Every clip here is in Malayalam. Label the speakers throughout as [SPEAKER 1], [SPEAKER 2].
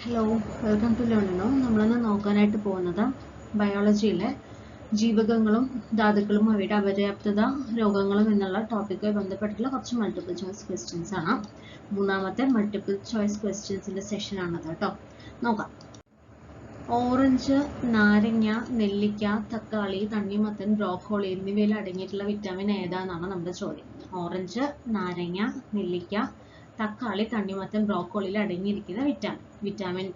[SPEAKER 1] ഹലോ വെൽക്കം ടു ലേണിനോ നമ്മളിന്ന് നോക്കാനായിട്ട് പോകുന്നത് ബയോളജിയിലെ ജീവകങ്ങളും ധാതുക്കളും അവയുടെ അപര്യാപ്തത രോഗങ്ങളും എന്നുള്ള ടോപ്പിക്കുമായി ബന്ധപ്പെട്ടിട്ടുള്ള കുറച്ച് മൾട്ടിപ്പിൾ ചോയ്സ് ക്വസ്റ്റ്യൻസ് ആണ്. മൂന്നാമത്തെ മൾട്ടിപ്പിൾ ചോയ്സ് ക്വസ്റ്റ്യൻസിന്റെ സെഷൻ ആണത് കേട്ടോ. നോക്കാം. ഓറഞ്ച് നാരങ്ങ നെല്ലിക്ക തക്കാളി തണ്ണിമത്തൻ ബ്രോക്കോളി എന്നിവയിൽ അടങ്ങിയിട്ടുള്ള വിറ്റാമിൻ ഏതാണെന്നാണ് നമ്മുടെ ചോദ്യം. ഓറഞ്ച് നാരങ്ങ നെല്ലിക്ക തക്കാളി തണ്ണിമത്തൻ ബ്രോക്കോളിയിൽ അടങ്ങിയിരിക്കുന്ന വിറ്റാമിൻ വിറ്റാമിൻ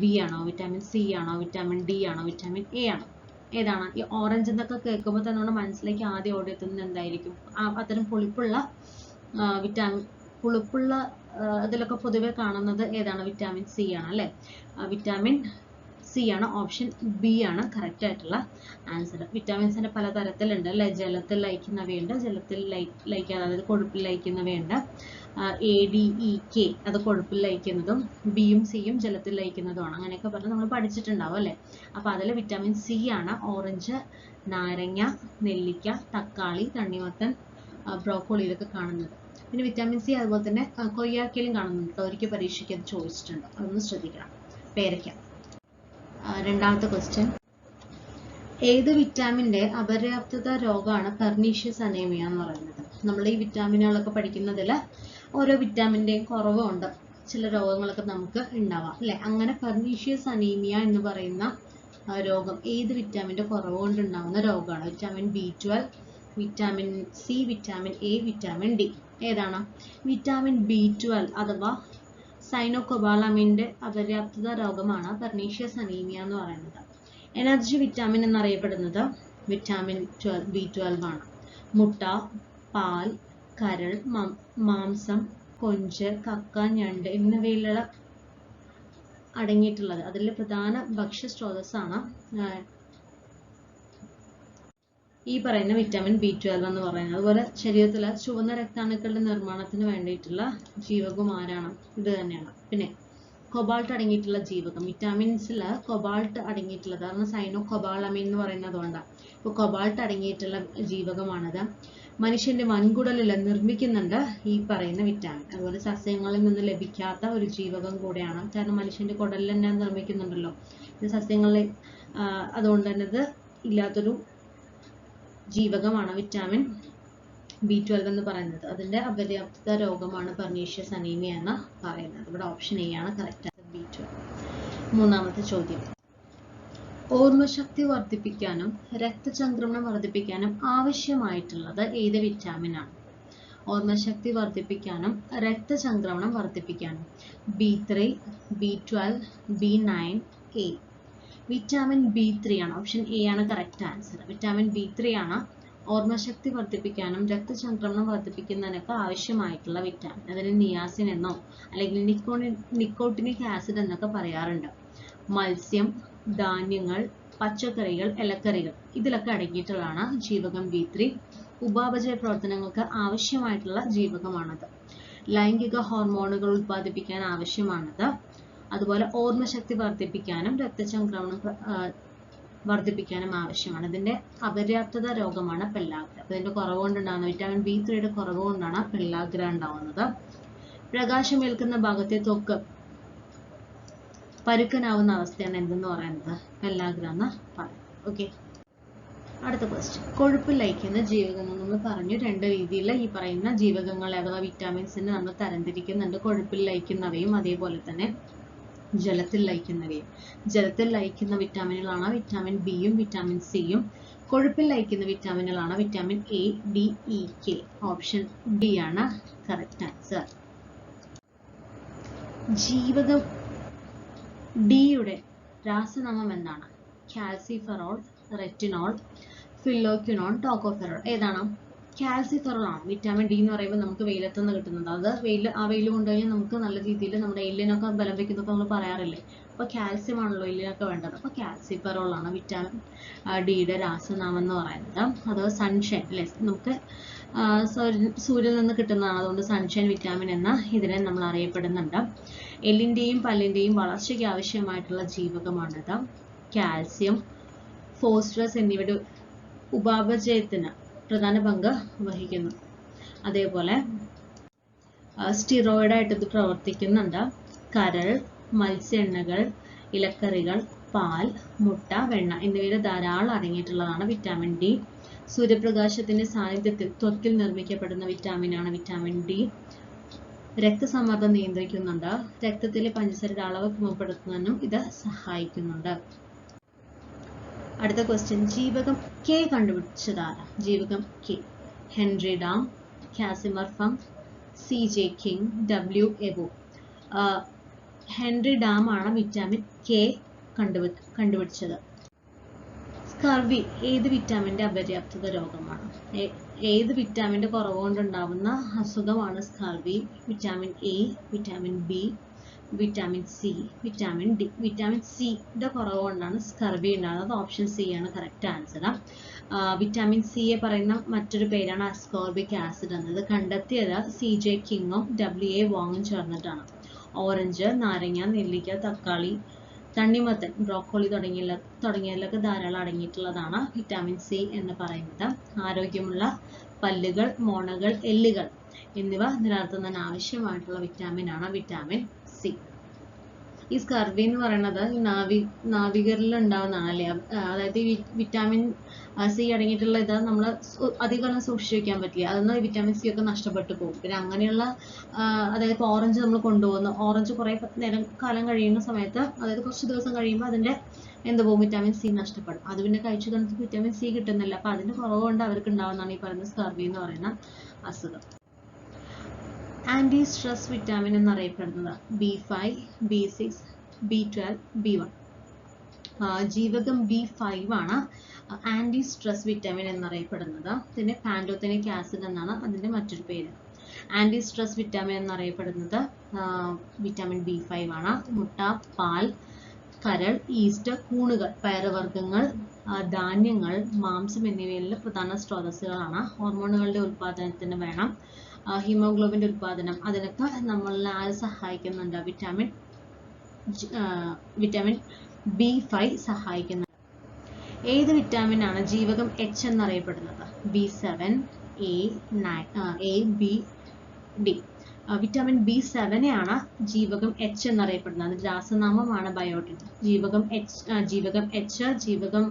[SPEAKER 1] ബി ആണോ? വിറ്റാമിൻ സി ആണോ? വിറ്റാമിൻ ഡി ആണോ? വിറ്റാമിൻ എ ആണോ? ഏതാണ്? ഈ ഓറഞ്ച് എന്നൊക്കെ കേൾക്കുമ്പോൾ തന്നെ നമ്മുടെ മനസ്സിലേക്ക് ആദ്യം ഓടി എത്തുന്നത് എന്തായിരിക്കും? അത്തരം പുളിപ്പുള്ള വിറ്റാമിൻ പുളിപ്പുള്ള ഇതിലൊക്കെ പൊതുവെ കാണുന്നത് ഏതാണ്? വിറ്റാമിൻ സി ആണ് അല്ലെ? വിറ്റാമിൻ സി ആണ് ഓപ്ഷൻ ബി ആണ് കറക്റ്റ് ആയിട്ടുള്ള ആൻസർ പല തരത്തിലുണ്ട് അല്ലെ? ജലത്തിൽ ലയിക്കുന്നവയുണ്ട് ജലത്തിൽ ലയി- ലയിക്കാതെ അതായത് കൊഴുപ്പിൽ ലയിക്കുന്നവയുണ്ട് എ ഡി ഇ കെ അത് കൊഴുപ്പിൽ ലയിക്കുന്നതും ബിയും സിയും ജലത്തിൽ ലയിക്കുന്നതുമാണ്. അങ്ങനെയൊക്കെ പറഞ്ഞ് നമ്മൾ പഠിച്ചിട്ടുണ്ടാവും അല്ലേ? അപ്പൊ അതിൽ വിറ്റാമിൻ സി ആണ് ഓറഞ്ച് നാരങ്ങ നെല്ലിക്ക തക്കാളി തണ്ണിമത്തൻ ബ്രോക്കോളിയിലൊക്കെ കാണുന്നത്. പിന്നെ വിറ്റാമിൻ സി അതുപോലെ തന്നെ കൊയ്യാക്കയിലും കാണുന്നുണ്ട്. ഒരിക്കൽ പരീക്ഷയ്ക്ക് അത് ചോദിച്ചിട്ടുണ്ട്. അതൊന്ന് ശ്രദ്ധിക്കണം. പേരയ്ക്ക. രണ്ടാമത്തെ ക്വസ്റ്റ്യൻ ഏത് വിറ്റാമിന്റെ അപര്യാപ്തത രോഗമാണ് പെർനീഷ്യസ് അനീമിയ എന്ന് പറയുന്നത്? നമ്മൾ ഈ വിറ്റാമിനുകളൊക്കെ പഠിക്കുന്നതിൽ ഓരോ വിറ്റാമിന്റെയും കുറവുണ്ട്. ചില രോഗങ്ങളൊക്കെ നമുക്ക് ഉണ്ടാവാം. അല്ലെ? അങ്ങനെ പെർനീഷ്യസ് അനീമിയ എന്ന് പറയുന്ന രോഗം ഏത് വിറ്റാമിന്റെ കുറവ് കൊണ്ടുണ്ടാകുന്ന രോഗമാണ്? Vitamin B twelve vitamin C vitamin A vitamin D ഏതാണ്? വിറ്റാമിൻ ബി ട്വൽവ് അഥവാ സൈനോകൊബാളമിന്റെ അപര്യാപ്തത രോഗമാണ് പെർണീഷ്യസ് അനീമിയ എന്ന് പറയുന്നത്. എനർജി വിറ്റാമിൻ എന്നറിയപ്പെടുന്നത് വിറ്റാമിൻ ട്വൽവ് ബി ട്വൽവ് ആണ്. മുട്ട പാൽ കരൾ മാംസം കൊഞ്ച് കക്ക ഞണ്ട് എന്നിവയിലുള്ള അടങ്ങിയിട്ടുള്ളത്. അതിൽ പ്രധാന ഭക്ഷ്യ സ്രോതസ്സാണ് ഈ പറയുന്ന വിറ്റാമിൻ ബി ട്വൽവ് എന്ന് പറയുന്നത്. അതുപോലെ ശരീരത്തിലെ ചുവന്ന രക്താണുക്കളുടെ നിർമ്മാണത്തിന് വേണ്ടിയിട്ടുള്ള ജീവകം ആരാണ്? ഇത് തന്നെയാണ്. പിന്നെ കൊബാൾട്ട് അടങ്ങിയിട്ടുള്ള ജീവകം. വിറ്റാമിൻസിൽ കൊബാൾട്ട് അടങ്ങിയിട്ടുള്ളത്. കാരണം സൈനോ കൊബാളമിൻ എന്ന് പറയുന്നതുകൊണ്ടാണ് ഇപ്പോൾ കൊബാൾട്ട് അടങ്ങിയിട്ടുള്ള ജീവകമാണത്. മനുഷ്യന്റെ വൻകുടലിൽ നിർമ്മിക്കുന്നുണ്ട് ഈ പറയുന്ന വിറ്റാമിൻ അതുപോലെ സസ്യങ്ങളിൽ നിന്ന് ലഭിക്കാത്ത ഒരു ജീവകം കൂടെയാണ്. കാരണം മനുഷ്യന്റെ കുടലിൽ തന്നെ നിർമ്മിക്കുന്നുണ്ടല്ലോ. ഇത് സസ്യങ്ങളിൽ അതുകൊണ്ട് തന്നെ ഇത് ഇല്ലാത്തൊരു ജീവകമാണ് വിറ്റാമിൻ ബി ട്വൽവ് എന്ന് പറയുന്നത്. അതിന്റെ അപര്യാപ്തത രോഗമാണ് പെർനീഷ്യസ് അനീമിയ എന്ന് പറയുന്നത്. ഇവിടെ ഓപ്ഷൻ എ ആണ്. കറക്റ്റ് ബി ട്വൽവ് മൂന്നാമത്തെ ചോദ്യം. ഓർമ്മശക്തി വർദ്ധിപ്പിക്കാനും രക്തചംക്രമണം വർദ്ധിപ്പിക്കാനും ആവശ്യമായിട്ടുള്ളത് ഏത് വിറ്റാമിൻ ആണ്? ഓർമ്മശക്തി വർദ്ധിപ്പിക്കാനും രക്തചംക്രമണം വർദ്ധിപ്പിക്കാനും. B three B twelve B nine A vitamin B three ആണ്. ഓപ്ഷൻ എ ആണ് correct answer vitamin B three ആണ് ഓർമ്മശക്തി വർദ്ധിപ്പിക്കാനും രക്തചംക്രമണം വർദ്ധിപ്പിക്കുന്നതിനൊക്കെ ആവശ്യമായിട്ടുള്ള വിറ്റാമിൻ അതിന് നിയാസിൻ എന്നോ അല്ലെങ്കിൽ നിക്കോണി നിക്കോട്ടിനിക് ആസിഡ് എന്നൊക്കെ പറയാറുണ്ട്. മത്സ്യം ധാന്യങ്ങൾ പച്ചക്കറികൾ ഇലക്കറികൾ ഇതിലൊക്കെ അടങ്ങിയിട്ടുള്ളതാണ് ജീവകം ബി ത്രീ ഉപാപചയ പ്രവർത്തനങ്ങൾക്ക് ആവശ്യമായിട്ടുള്ള ജീവകമാണത്. ലൈംഗിക ഹോർമോണുകൾ ഉത്പാദിപ്പിക്കാൻ ആവശ്യമാണത്. അതുപോലെ ഓർമ്മശക്തി വർദ്ധിപ്പിക്കാനും രക്തചംക്രമണം വർദ്ധിപ്പിക്കാനും ആവശ്യമാണ്. ഇതിന്റെ അപര്യാപ്തത രോഗമാണ് പെല്ലാഗ്ര. അപ്പൊ ഇതിന്റെ കുറവ് കൊണ്ടുണ്ടാകുന്ന വിറ്റാമിൻ ബി ത്രീയുടെ കുറവ് കൊണ്ടാണ് പെല്ലാഗ്ര ഉണ്ടാവുന്നത് പ്രകാശമേൽക്കുന്ന ഭാഗത്തെ തൊക്ക് പരുക്കനാവുന്ന അവസ്ഥയാണ് എന്തെന്ന് പറയുന്നത്? പെല്ലാഗ്ര എന്ന് പറയുന്നത്. ഓക്കെ അടുത്ത ക്വസ്റ്റ്യൻ കൊഴുപ്പ് ലയിക്കുന്ന ജീവകങ്ങൾ നമ്മൾ പറഞ്ഞു രണ്ട് രീതിയിൽ ഈ പറയുന്ന ജീവകങ്ങളെ അഥവാ വിറ്റാമിൻസിനെ നമ്മൾ തരംതിരിക്കുന്നുണ്ട് കൊഴുപ്പിൽ ലയിക്കുന്നവയും അതേപോലെ തന്നെ. ജലത്തിൽ ലയിക്കുന്നവയും ജലത്തിൽ ലയിക്കുന്ന വിറ്റാമിനുകളാണ് വിറ്റാമിൻ ബിയും വിറ്റാമിൻ സിയും കൊഴുപ്പിൽ ലയിക്കുന്ന വിറ്റാമിനുകളാണ് vitamin A D E K option D ആണ് കറക്റ്റ് ആൻസർ ജീവകം ഡിയുടെ രാസനാമം എന്താണ്? കാൽസിഫെറോൾ റെറ്റിനോൾ ഫില്ലോക്വിനോൺ ടോക്കോഫെറോൾ ഏതാണ്? ആണ് വിറ്റാമിൻ ഡി എന്ന് പറയുമ്പോൾ നമുക്ക് വെയിലത്ത് നിന്ന് കിട്ടുന്നത് അത് വെയിൽ ആ വെയിൽ കൊണ്ടുകഴിഞ്ഞാൽ നമുക്ക് നല്ല രീതിയിൽ നമ്മുടെ എല്ലിനൊക്കെ ബലം വയ്ക്കുന്നൊക്കെ നമ്മൾ പറയാറില്ലേ? കാൽസ്യം ആണല്ലോ എല്ലിനൊക്കെ വേണ്ടത്. അപ്പോൾ ആണ് വിറ്റാമിൻ ഡിയുടെ രാസനാമം എന്ന് പറയുന്നത്. അത് സൺഷൈൻ അല്ലേ നമുക്ക് സൂര്യനിൽ നിന്ന് കിട്ടുന്നതാണ്. അതുകൊണ്ട് സൺഷൈൻ വിറ്റാമിൻ എന്ന ഇതിനെ നമ്മൾ അറിയപ്പെടുന്നുണ്ട്. എല്ലിന്റെയും പല്ലിന്റെയും വളർച്ചയ്ക്ക് ആവശ്യമായിട്ടുള്ള ജീവകമാണിത്. കാൽസ്യം ഫോസ്ഫറസ് എന്നിവയുടെ ഉപാപചയത്തിന് പ്രധാന പങ്ക് വഹിക്കുന്നു. അതേപോലെ സ്റ്റിറോയിഡ് ആയിട്ട് ഇത് പ്രവർത്തിക്കുന്നുണ്ട്. കരൾ മത്സ്യ എണ്ണകൾ ഇലക്കറികൾ പാൽ മുട്ട വെണ്ണ എന്നിവയിൽ ധാരാളം അടങ്ങിയിട്ടുള്ളതാണ് വിറ്റാമിൻ ഡി സൂര്യപ്രകാശത്തിന്റെ സാന്നിധ്യത്തിൽ ത്വക്കിൽ നിർമ്മിക്കപ്പെടുന്ന വിറ്റാമിനാണ് വിറ്റാമിൻ ഡി രക്തസമ്മർദ്ദം നിയന്ത്രിക്കുന്നുണ്ട്. രക്തത്തിലെ പഞ്ചസാരയുടെ അളവ് ക്രമപ്പെടുത്തുന്നതിനും ഇത് സഹായിക്കുന്നുണ്ട്. അടുത്ത ക്വസ്റ്റ്യൻ ജീവകം കെ കണ്ടുപിടിച്ചതാണ്. ജീവകം K. Henrik Dam Casimir Funk C J King W above. Henry Dam ആണ് വിറ്റാമിൻ കെ കണ്ടുപി കണ്ടുപിടിച്ചത്. സ്കർവി ഏത് വിറ്റാമിന്റെ അപര്യാപ്തത രോഗമാണ്? ഏത് വിറ്റാമിന്റെ കുറവ് കൊണ്ടുണ്ടാവുന്ന അസുഖമാണ് scurvy? Vitamin A vitamin B vitamin C vitamin D vitamin സിയുടെ കുറവ് കൊണ്ടാണ് സ്കർവി ഉണ്ടാകുന്നത് ഓപ്ഷൻ സി ആണ് കറക്റ്റ് ആൻസർ വിറ്റാമിൻ സിയെ പറയുന്ന മറ്റൊരു പേരാണ് അസ്കോർബിക് ആസിഡ് എന്നത്. കണ്ടെത്തിയത് സി ജെ കിങ്ങും ഡബ്ല്യു എ വോങ്ങും ചേർന്നിട്ടാണ്. ഓറഞ്ച് നാരങ്ങ നെല്ലിക്ക തക്കാളി തണ്ണിമത്തൻ ബ്രോക്കോളി തുടങ്ങിയ തുടങ്ങിയതിലൊക്കെ ധാരാളം അടങ്ങിയിട്ടുള്ളതാണ് വിറ്റാമിൻ സി എന്ന് പറയുന്നത്. ആരോഗ്യമുള്ള പല്ലുകൾ മോണകൾ എല്ലുകൾ എന്നിവ നിലനിർത്തുന്നതിന് ആവശ്യമായിട്ടുള്ള വിറ്റാമിൻ ആണ്. Vitamin C. ഈ സ്കർവി എന്ന് പറയുന്നത് നാവി നാവികരിൽ ഉണ്ടാവുന്നതാണ് അല്ലേ അതായത് വിറ്റാമിൻ സി അടങ്ങിയിട്ടുള്ള ഇത് നമ്മൾ അധികം സൂക്ഷിച്ചു വെക്കാൻ പറ്റില്ല. അതൊന്ന് വിറ്റാമിൻ സി ഒക്കെ നഷ്ടപ്പെട്ടു പോകും. പിന്നെ അങ്ങനെയുള്ള അതായത് ഇപ്പോൾ ഓറഞ്ച് നമ്മൾ കൊണ്ടുപോകുന്നു ഓറഞ്ച് കുറേ നേരം കാലം കഴിയുന്ന സമയത്ത് അതായത് കുറച്ച് ദിവസം കഴിയുമ്പോൾ അതിന്റെ എന്ത് പോകും? വിറ്റാമിൻ സി നഷ്ടപ്പെടും. അത് പിന്നെ കഴിച്ചു തന്നിട്ട് വിറ്റാമിൻ സി കിട്ടുന്നില്ല. അപ്പൊ അതിന്റെ കുറവ് കൊണ്ട് അവർക്ക് ഉണ്ടാവുന്നതാണ് ഈ പറയുന്ന സ്കർവി എന്ന് പറയുന്ന അസുഖം. ആന്റി സ്ട്രെസ് വിറ്റാമിൻ എന്നറിയപ്പെടുന്നത് B five B six B twelve B one. ജീവകം ബി ഫൈവ് ആണ് ആന്റി സ്ട്രെസ് വിറ്റാമിൻ എന്നറിയപ്പെടുന്നത് പിന്നെ പാൻഡോത്തനിക് ആസിഡ് എന്നാണ് അതിന്റെ മറ്റൊരു പേര്. ആന്റി സ്ട്രെസ് വിറ്റാമിൻ എന്നറിയപ്പെടുന്നത് വിറ്റാമിൻ ബി ഫൈവ് ആണ്. മുട്ട പാൽ കരൾ ഈസ്റ്റ് കൂണുകൾ പയറുവർഗങ്ങൾ ധാന്യങ്ങൾ മാംസം എന്നിവയിലെ പ്രധാന സ്രോതസ്സുകളാണ്. ഹോർമോണുകളുടെ ഉൽപ്പാദനത്തിന് വേണം. ഹീമോഗ്ലോബിന്റെ ഉത്പാദനം. അതിനൊക്കെ നമ്മളെ ആര് സഹായിക്കുന്നുണ്ട്? വിറ്റാമിൻ വിറ്റാമിൻ ബി ഫൈവ് സഹായിക്കുന്നുണ്ട്. ഏത് വിറ്റാമിൻ ആണ് ജീവകം എച്ച് എന്നറിയപ്പെടുന്നത്? B seven A nine A B D vitamin B ആണ് ജീവകം എച്ച് എന്നറിയപ്പെടുന്നത്. രാസനാമമാണ് ബയോട്ടിൻ ജീവകം എച്ച് ജീവകം എച്ച് ജീവകം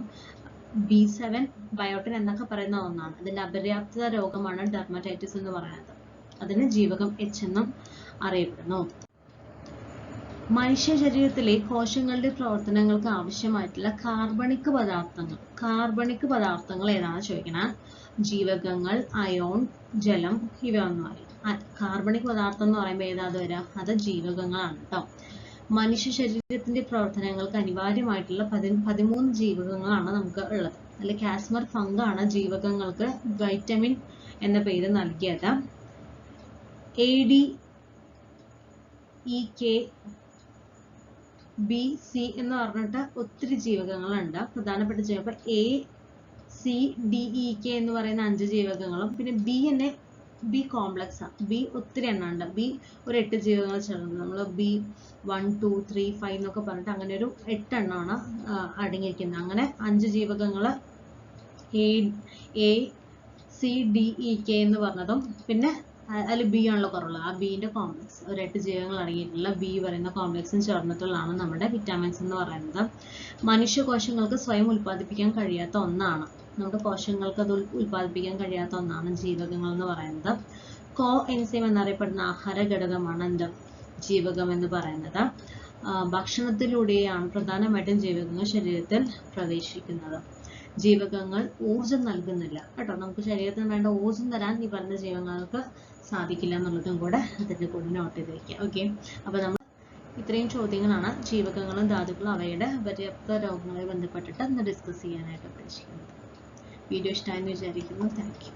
[SPEAKER 1] ബി സെവൻ ബയോട്ടിൻ എന്നൊക്കെ പറയുന്ന ഒന്നാണ്. അതിന്റെ അപര്യാപ്തത രോഗമാണ് ഡെർമറ്റൈറ്റിസ് എന്ന് പറയുന്നത്. അതിന് ജീവകം എച്ച് എന്നും അറിയപ്പെടുന്നു. മനുഷ്യ ശരീരത്തിലെ കോശങ്ങളുടെ പ്രവർത്തനങ്ങൾക്ക് ആവശ്യമായിട്ടുള്ള കാർബണിക് പദാർത്ഥങ്ങൾ കാർബണിക് പദാർത്ഥങ്ങൾ ഏതാണ് ചോദിക്കണേ? ജീവകങ്ങൾ അയോൺ ജലം ഇവ ഒന്നും കാർബണിക് പദാർത്ഥം എന്ന് പറയുമ്പോൾ ഏതാ അത് വരാം? അത് ജീവകങ്ങളാണ് കേട്ടോ മനുഷ്യ ശരീരത്തിന്റെ പ്രവർത്തനങ്ങൾക്ക് അനിവാര്യമായിട്ടുള്ള പതി പതിമൂന്ന് ജീവകങ്ങളാണ് നമുക്ക് ഉള്ളത്. അതിൽ കാസ്മർ ഫങ്കാണ് ജീവകങ്ങൾക്ക് വൈറ്റമിൻ എന്ന പേര് നൽകിയത്. A D E K B C എന്ന് പറഞ്ഞിട്ട് ഒത്തിരി ജീവകങ്ങളുണ്ട്. പ്രധാനപ്പെട്ട ജീവകം A C D E K എന്ന് പറയുന്ന അഞ്ച് ജീവകങ്ങളും. പിന്നെ ബി എന്നെ ബി കോംപ്ലക്സ് ആണ് ബി ഒത്തിരി എണ്ണം ഉണ്ട് ബി ഒരു എട്ട് ജീവകങ്ങൾ ചേർന്നത് നമ്മൾ B one two three five എന്നൊക്കെ പറഞ്ഞിട്ട് അങ്ങനെ ഒരു എട്ട് എണ്ണമാണ് ആ, അടങ്ങിയിരിക്കുന്നത്. അങ്ങനെ അഞ്ച് ജീവകങ്ങൾ A A C D E K എന്ന് പറഞ്ഞതും. പിന്നെ അതിൽ ബി ആണല്ലോ കുറവുള്ളത്. ആ ബീന്റെ കോംപ്ലക്സ് ഒരു എട്ട് ജീവകങ്ങൾ അടങ്ങിയിട്ടുള്ള ബി പറയുന്ന കോംപ്ലക്സും ചേർന്നിട്ടുള്ളതാണ് നമ്മുടെ വിറ്റാമിൻസ് എന്ന് പറയുന്നത്. മനുഷ്യ കോശങ്ങൾക്ക് സ്വയം ഉൽപ്പാദിപ്പിക്കാൻ കഴിയാത്ത ഒന്നാണ്. നമ്മുടെ കോശങ്ങൾക്ക് അത് ഉൽ- ഉൽപ്പാദിപ്പിക്കാൻ കഴിയാത്ത ഒന്നാണ് ജീവകങ്ങൾ എന്ന് പറയുന്നത്. കോ എൻസൈം എന്നറിയപ്പെടുന്ന ആഹാര ഘടകമാണ് എന്ത്? ജീവകം എന്ന് പറയുന്നത്. ഭക്ഷണത്തിലൂടെയാണ് പ്രധാനമായിട്ടും ജീവകങ്ങൾ ശരീരത്തിൽ പ്രവേശിക്കുന്നത്. ജീവകങ്ങൾ ഊർജം നൽകുന്നില്ല. കേട്ടോ? നമുക്ക് ശരീരത്തിന് വേണ്ട ഊർജം തരാൻ ഈ പറഞ്ഞ ജീവകങ്ങൾക്ക് സാധിക്കില്ല എന്നുള്ളതും കൂടെ അതിന്റെ കൂടെ നോട്ട് ചെയ്ത് വെക്കുക ഓക്കെ അപ്പൊ നമ്മൾ ഇത്രയും ചോദ്യങ്ങളാണ് ജീവകങ്ങളും ധാതുക്കളും അവയുടെ പര്യാപ്ത രോഗങ്ങളുമായി ബന്ധപ്പെട്ടിട്ട് ഇന്ന് ഡിസ്കസ് ചെയ്യാനായിട്ട് ഉദ്ദേശിക്കുന്നത്. വീഡിയോ ഇഷ്ടമായെന്ന് വിചാരിക്കുന്നു. താങ്ക്